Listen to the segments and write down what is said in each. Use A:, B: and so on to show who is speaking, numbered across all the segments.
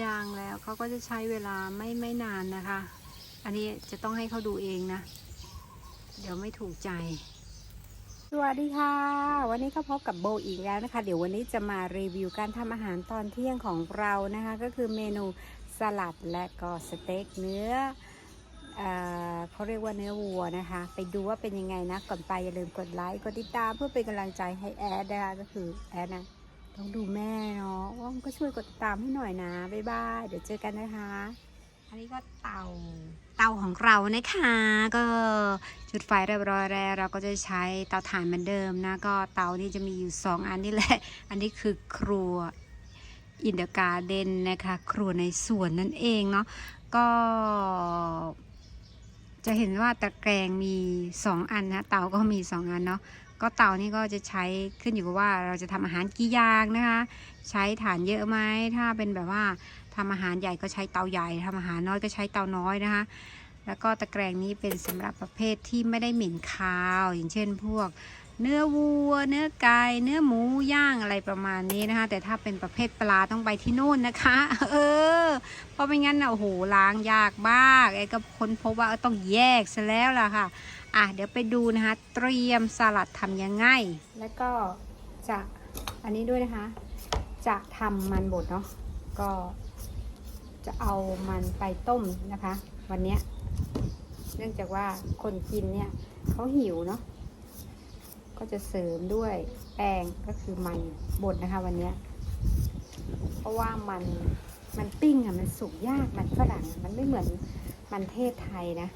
A: ยางแล้วเขาก็จะใช้เวลาไม่ไม่นานนะคะ อันนี้จะต้องให้เขาดูเองนะ เดี๋ยวไม่ถูกใจ สวัสดีค่ะ วันนี้ก็พบกับโบอีกแล้วนะคะ เดี๋ยววันนี้จะมารีวิวการทำอาหารตอนเที่ยงของเรานะคะ ก็คือเมนูสลัดและก็สเต็กเนื้อเอเขาเรียกว่าเนื้อวัวนะคะ ไปดูว่าเป็นยังไงนะ ก่อนไปอย่าลืมกดไลค์ กดติดตามเพื่อเป็นกำลังใจให้แอดนะคะก็คือแอดนะ ต้องดูแม่เนาะว่ามก็ช่วยกดติดตามให้หน่อยนะ บ๊ายบาย เดี๋ยวเจอกันนะคะ อันนี้ก็เตา เตาของเรานะคะ ก็จุดไฟเรียบร้อยแล้ว เราก็จะใช้เตาถ่านเหมือนเดิมนะ ก็เตานี่จะมีอยู่ 2 อันนี่แหละ อันนี้คือครัวอินเดกาเดนนะคะ ครัวในสวนนั่นเองเนาะ ก็จะเห็นว่าตะแกรงมี 2 อันนะ เตาก็มี 2 อันเนาะ ก็เตานี่ก็จะใช้ขึ้นอยู่กับว่าเราจะทำอาหารกี่อย่างนะคะ ใช้ฐานเยอะไหมถ้าเป็นแบบว่าทำอาหารใหญ่ก็ใช้เตาใหญ่ทำอาหารน้อยก็ใช้เตาน้อยนะคะ แล้วก็ตะแกรงนี้เป็นสำหรับประเภทที่ไม่ได้เหม็นคาว อย่างเช่นพวก เนื้อวัว เนื้อไก่เนื้อหมูย่างอะไรประมาณนี้นะคะ แต่ถ้าเป็นประเภทปลาต้องไปที่นู่นนะคะ เออ เพราะไม่งั้นนะโอ้โหล้างยากมากไอ้ก็ค้นพบว่าต้องแยกซะแล้วล่ะค่ะอะเดี๋ยวไปดูนะคะ เตรียมสลัดทำยังไง แล้วก็จะอันนี้ด้วยนะคะ จะทำมันบดเนาะก็จะเอามันไปต้มนะคะ วันเนี้ยเนื่องจากว่าคนกินเนี่ยเขาหิวเนาะ ก็จะเสริมด้วยแป้งก็คือมันบดนะคะ วันนี้เพราะว่ามันมันปิ้งอะมันสุกยากมันฝรั่งมันไม่เหมือนมันเทศไทยนะ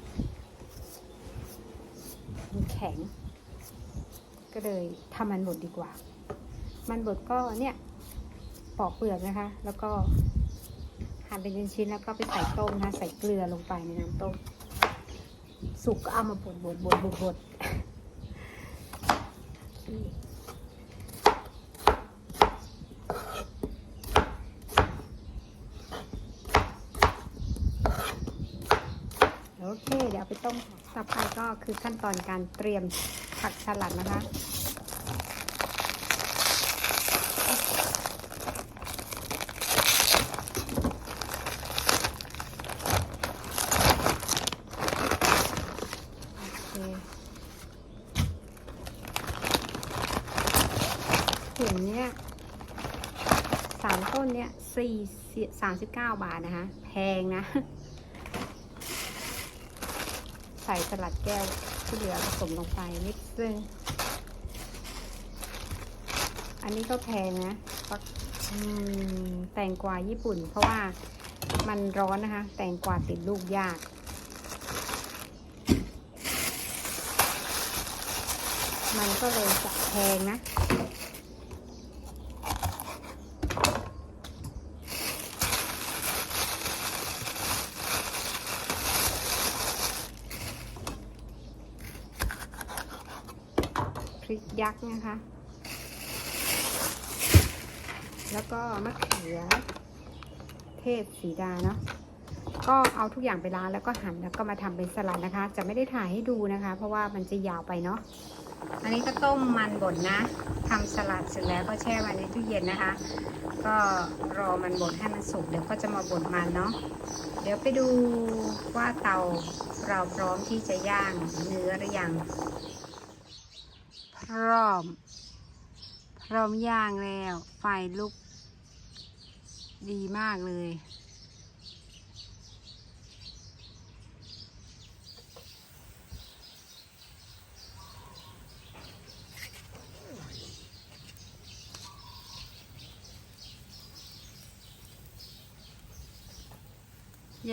A: มันแข็ง ก็เลยทำมันบดดีกว่า มันบดก็เนี่ยปอกเปลือกนะคะ แล้วก็หั่นเป็นชิ้นๆแล้วก็ไปใส่ต้มนะคะใส่เกลือลงไปในน้ำต้ม สุกก็เอามาบดบดบดบดบดโอเค เดี๋ยวเอาไป ต้มต่อไปก็คือขั้นตอนการเตรียมผักสลัดนะคะโอเคเห็นเนี่ยสามต้นเนี่ยสี่สามสิบเก้าบาทนะคะ แพงนะ ใส่สลัดแก้วที่เหลือผสมลงไปนิดนึง อันนี้ก็แพงนะฟักแตงกวาญี่ปุ่น เพราะว่ามันร้อนนะคะ แตงกวาติดลูกยากมันก็เลยจะแพงนะ ริกยักษ์นะคะ แล้วก็มะเขือ เทศสีดาเนาะก็เอาทุกอย่างไปล้างแล้วก็หั่นแล้วก็มาทำเป็นสลัดนะคะ จะไม่ได้ถ่ายให้ดูนะคะ เพราะว่ามันจะยาวไปเนาะอันนี้ก็ต้มมันบดนะทำสลัดเสร็จแล้วก็แช่ไว้ในตู้เย็นนะคะ ก็รอมันบดให้มันสุกเดี๋ยวก็จะมาบดมันเนาะเดี๋ยวไปดูว่าเตาเราพร้อมที่จะย่างเนื้อหรือยัง พร้อม พร้อมย่างแล้ว ไฟลุก ดีมากเลย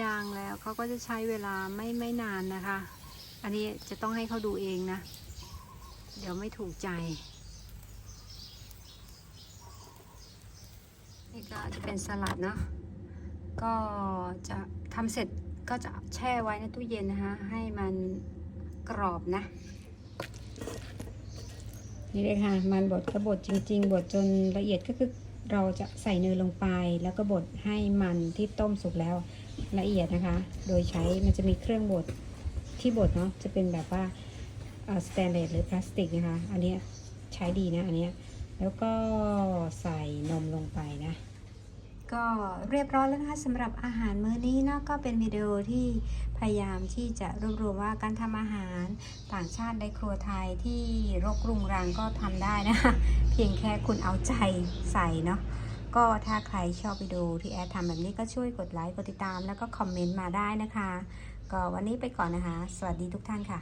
A: ย่างแล้วเขาก็จะใช้เวลาไม่ไม่นานนะคะ อันนี้จะต้องให้เขาดูเองนะ เดี๋ยวไม่ถูกใจ นี่ก็จะเป็นสลัดเนาะก็จะทำเสร็จก็จะแช่ไว้ในตู้เย็นนะคะ ให้มันกรอบนะ นี่เลยค่ะ มันบดก็บดจริง ๆ บดจนละเอียดก็คือเราจะใส่เนยลงไป แล้วก็บดให้มันที่ต้มสุกแล้วละเอียดนะคะ โดยใช้มันจะมีเครื่องบดที่บดเนาะจะเป็นแบบว่า สแตนเลสหรือพลาสติกนะคะ อันนี้ใช้ดีนะอันนี้แล้วก็ใส่นมลงไปนะ ก็เรียบร้อยแล้วนะคะสำหรับอาหารมื้อนี้นาะก็เป็นวิดีโอที่พยายามที่จะรวบรวมว่าการทำอาหารต่างชาติในครัวไทยที่รกรุงรังก็ทำได้นะคะเพียงแค่คุณเอาใจใส่เนาะก็ถ้าใครชอบวิดีโอที่แอดทำแบบนี้ก็ช่วยกดไลค์กดติดตาม แล้วก็คอมเมนต์มาได้นะคะ ก็วันนี้ไปก่อนนะคะ สวัสดีทุกท่านค่ะ